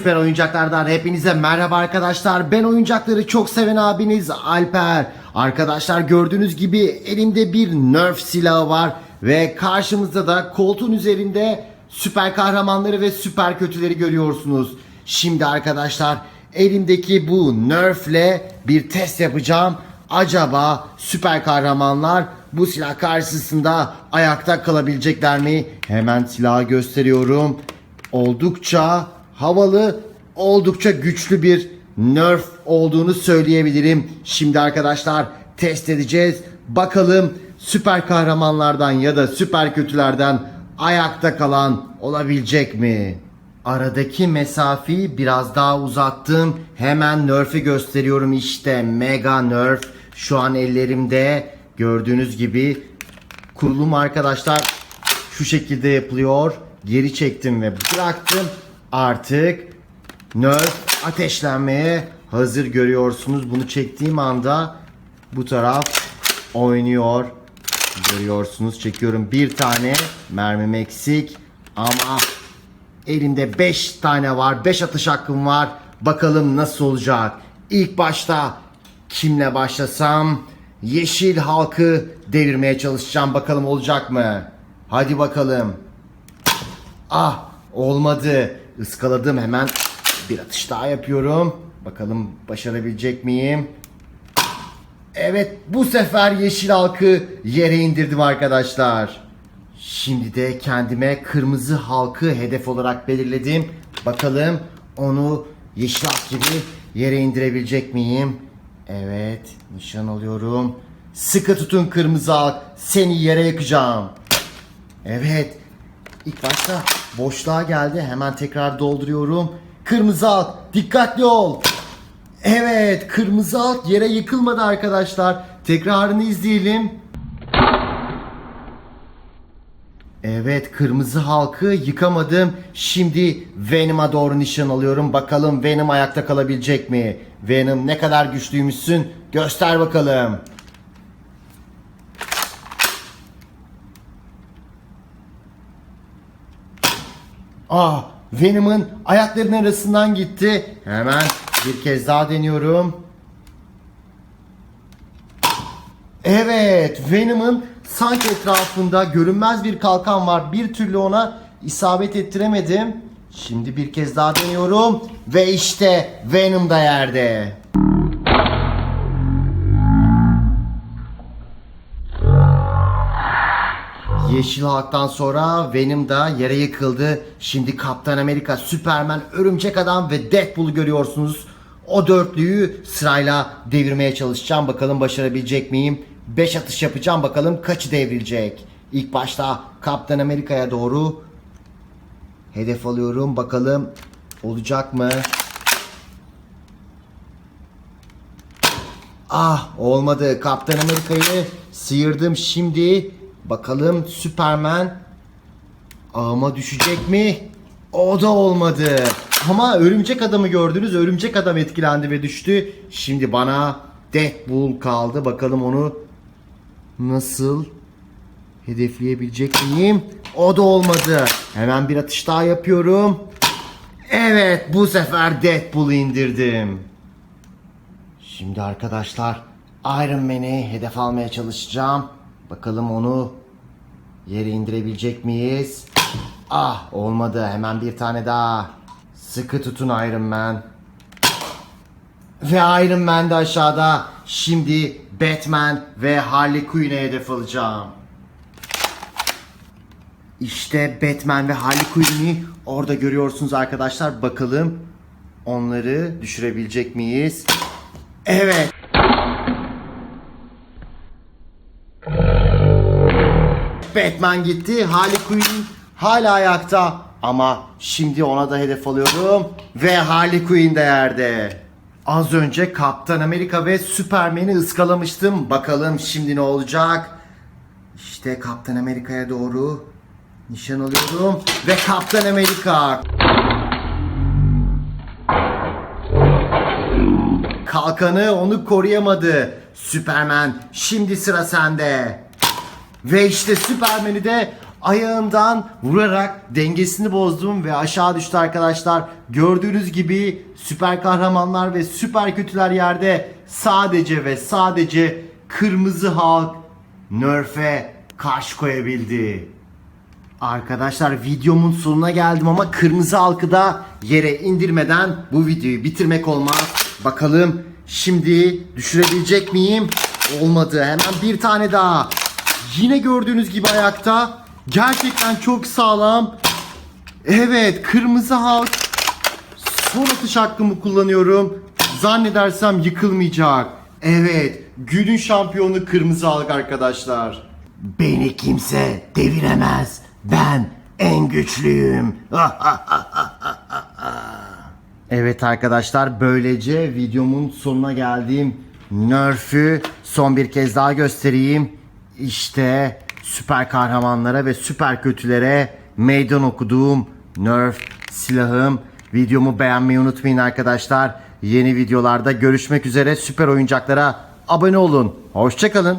Süper oyuncaklardan hepinize merhaba arkadaşlar. Ben oyuncakları çok seven abiniz Alper. Arkadaşlar gördüğünüz gibi elimde bir Nerf silahı var ve karşımızda da koltuğun üzerinde süper kahramanları ve süper kötüleri görüyorsunuz. Şimdi arkadaşlar elimdeki bu Nerf'le bir test yapacağım. Acaba süper kahramanlar bu silah karşısında ayakta kalabilecekler mi? Hemen silahı gösteriyorum oldukça havalı, oldukça güçlü bir Nerf olduğunu söyleyebilirim. Şimdi arkadaşlar test edeceğiz. Bakalım süper kahramanlardan ya da süper kötülerden ayakta kalan olabilecek mi? Aradaki mesafeyi biraz daha uzattım. Hemen Nerf'i gösteriyorum işte. Mega Nerf şu an ellerimde. Gördüğünüz gibi kurulum arkadaşlar şu şekilde yapılıyor. Geri çektim ve bıraktım. Artık Nerf ateşlenmeye hazır görüyorsunuz. Bunu çektiğim anda bu taraf oynuyor. Görüyorsunuz. Çekiyorum. Bir tane mermim eksik ama elimde 5 tane var. 5 atış hakkım var. Bakalım nasıl olacak? İlk başta kimle başlasam? Yeşil halkı devirmeye çalışacağım. Bakalım olacak mı? Hadi bakalım. Ah olmadı. Iskaladım hemen bir atış daha yapıyorum. Bakalım başarabilecek miyim? Evet bu sefer yeşil halkı yere indirdim arkadaşlar. Şimdi de kendime kırmızı halkı hedef olarak belirledim. Bakalım onu yeşil halk gibi yere indirebilecek miyim? Evet nişan alıyorum. Sıkı tutun kırmızı halk seni yere yakacağım. Evet. İlk başta boşluğa geldi. Hemen tekrar dolduruyorum. Kırmızı alt. Dikkatli ol. Evet. Kırmızı alt yere yıkılmadı arkadaşlar. Tekrarını izleyelim. Evet kırmızı halkı yıkamadım. Şimdi Venom'a doğru nişan alıyorum. Bakalım Venom ayakta kalabilecek mi? Venom ne kadar güçlüymüşsün? Göster bakalım. Ah, Venom'ın ayaklarının arasından gitti. Hemen bir kez daha deniyorum. Evet, Venom'ın sanki etrafında görünmez bir kalkan var. Bir türlü ona isabet ettiremedim. Şimdi bir kez daha deniyorum ve işte Venom da yerde. Yeşil Halk'tan sonra Venom da yere yıkıldı. Şimdi Kaptan Amerika, Superman, Örümcek Adam ve Deadpool'u görüyorsunuz. O dörtlüyü sırayla devirmeye çalışacağım. Bakalım başarabilecek miyim? 5 atış yapacağım. Bakalım kaçı devrilecek? İlk başta Kaptan Amerika'ya doğru hedef alıyorum. Bakalım olacak mı? Ah olmadı. Kaptan Amerika'yı sıyırdım. Şimdi bakalım Superman ağıma düşecek mi? O da olmadı. Ama örümcek adamı gördünüz. Örümcek adam etkilendi ve düştü. Şimdi bana Deadpool kaldı. Bakalım onu nasıl hedefleyebilecek miyim? O da olmadı. Hemen bir atış daha yapıyorum. Evet bu sefer Deadpool'u indirdim. Şimdi arkadaşlar Iron Man'i hedef almaya çalışacağım. Bakalım onu yere indirebilecek miyiz? Ah olmadı. Hemen bir tane daha. Sıkı tutun Iron Man. Ve Iron Man de aşağıda. Şimdi Batman ve Harley Quinn'e hedef alacağım. İşte Batman ve Harley Quinn'i orada görüyorsunuz arkadaşlar. Bakalım onları düşürebilecek miyiz? Evet. Batman gitti. Harley Quinn hala ayakta. Ama şimdi ona da hedef alıyorum. Ve Harley Quinn de yerde. Az önce Kaptan Amerika ve Superman'i ıskalamıştım. Bakalım şimdi ne olacak? İşte Kaptan Amerika'ya doğru nişan alıyorum. Ve Kaptan Amerika Kalkanı onu koruyamadı. Superman şimdi sıra sende. Ve işte Superman'i de ayağından vurarak dengesini bozdum ve aşağı düştü arkadaşlar. Gördüğünüz gibi süper kahramanlar ve süper kötüler yerde sadece ve sadece kırmızı halk Nerf'e karşı koyabildi. Arkadaşlar videomun sonuna geldim ama kırmızı halkı da yere indirmeden bu videoyu bitirmek olmaz. Bakalım şimdi düşürebilecek miyim? Olmadı. Hemen bir tane daha. Yine gördüğünüz gibi ayakta. Gerçekten çok sağlam. Evet kırmızı halk. Son atış hakkımı kullanıyorum. Zannedersem yıkılmayacak. Evet günün şampiyonu kırmızı halk arkadaşlar. Beni kimse deviremez. Ben en güçlüyüm. evet arkadaşlar böylece videomun sonuna geldim. Nerf'ü son bir kez daha göstereyim. İşte süper kahramanlara ve süper kötülere meydan okuduğum Nerf silahım. Videomu beğenmeyi unutmayın arkadaşlar. Yeni videolarda görüşmek üzere. Süper oyuncaklara abone olun. Hoşçakalın.